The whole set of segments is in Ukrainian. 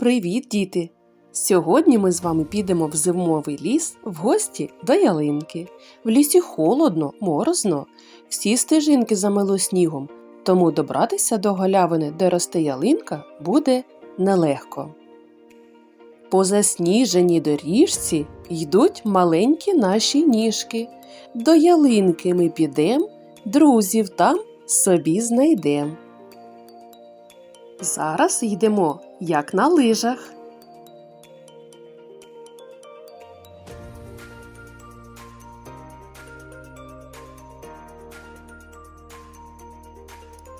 Привіт, діти! Сьогодні ми з вами підемо в зимовий ліс в гості до ялинки. В лісі холодно, морозно, всі стежинки замело снігом, тому добратися до галявини, де росте ялинка, буде нелегко. По засніженій доріжці йдуть маленькі наші ніжки. До ялинки ми підем, друзів там собі знайдем. Зараз йдемо, як на лижах.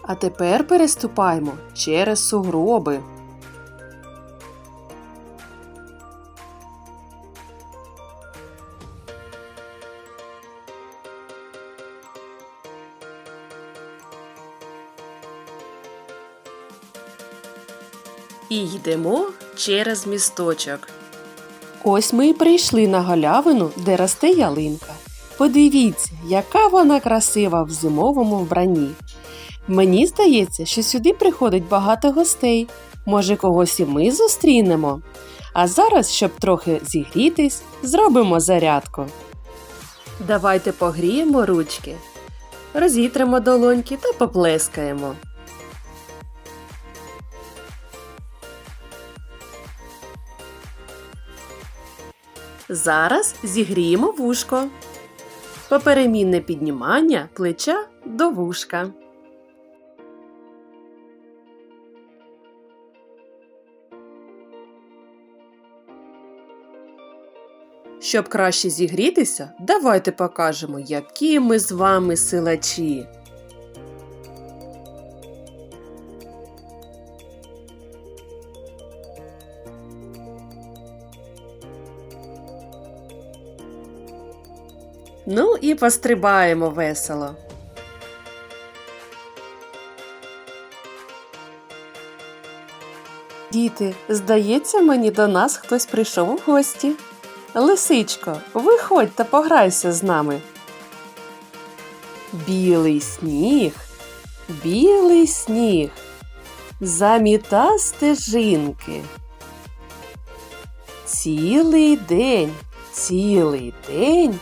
А тепер переступаємо через сугроби. І йдемо через місточок. Ось ми й прийшли на галявину, де росте ялинка. Подивіться, яка вона красива в зимовому вбранні. Мені здається, що сюди приходить багато гостей. Може, когось і ми зустрінемо. А зараз, щоб трохи зігрітись, зробимо зарядку. Давайте погріємо ручки, розітримо долоньки та поплескаємо. Зараз зігріємо вушко. Поперемінне піднімання плеча до вушка. Щоб краще зігрітися, давайте покажемо, які ми з вами силачі. Ну і пострибаємо весело. Діти, здається, мені до нас хтось прийшов у гості. Лисичко, виходь та пограйся з нами. Білий сніг, білий сніг, заміта стежинки. Цілий день, цілий день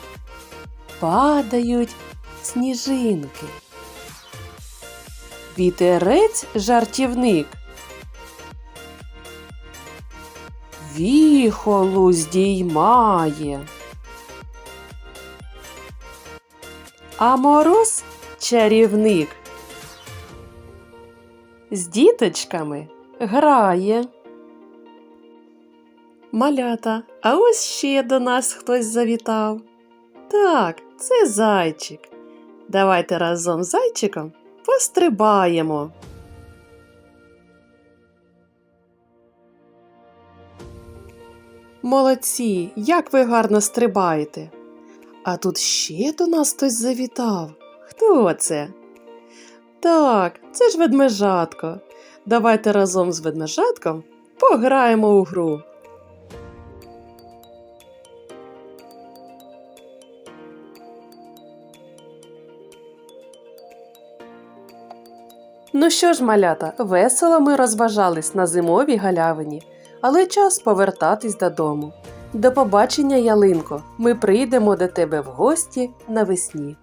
падають сніжинки. Вітерець жартівник. Віхолу здіймає. А мороз чарівник. З діточками грає. Малята, а ось ще до нас хтось завітав. Так, це зайчик. Давайте разом з зайчиком пострибаємо. Молодці, як ви гарно стрибаєте. А тут ще до нас хтось завітав. Хто це? Так, це ж ведмежатко. Давайте разом з ведмежатком пограємо у гру. Ну що ж, малята, весело ми розважались на зимовій галявині, але час повертатись додому. До побачення, ялинко, ми прийдемо до тебе в гості навесні.